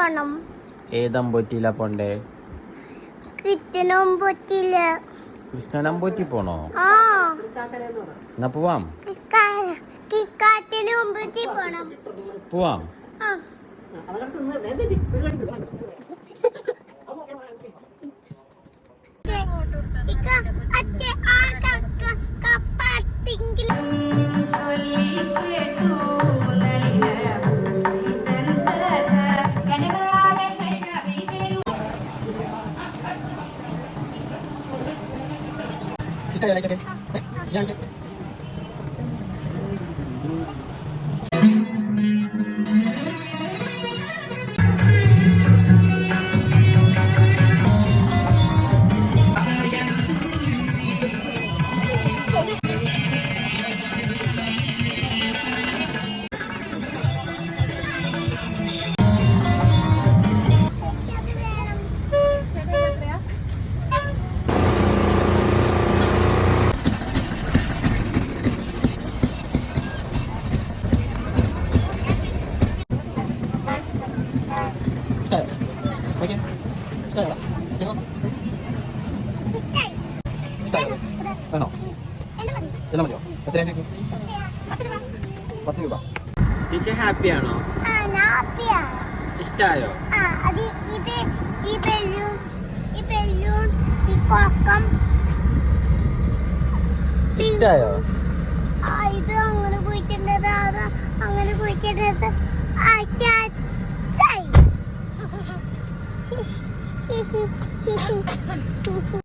പോണം ഏതമ്പൊറ്റിയിലാ പോണ്ടേ? കിറ്റനൊമ്പൊറ്റില്ല കൃഷ്ണനമ്പൊറ്റി പോണോ ആ. എന്നാ പോവാം. പോണം. പോവാം. ആ. ഇക്ക അത്തെ Kita lagi. Yang. വേണോ എല്ലാം മതിയോ എത്രയാണ് പത്ത് രൂപ ടീച്ചർ ഹാപ്പിയാണോ ഇഷ്ടായോ? ഇഷ്ടായോ ഇത് അങ്ങനെ കുഴിക്കേണ്ടത് അത് അങ്ങനെ കുഴിക്കേണ്ടത്. 嘿嘿嘿嘿嘿嘿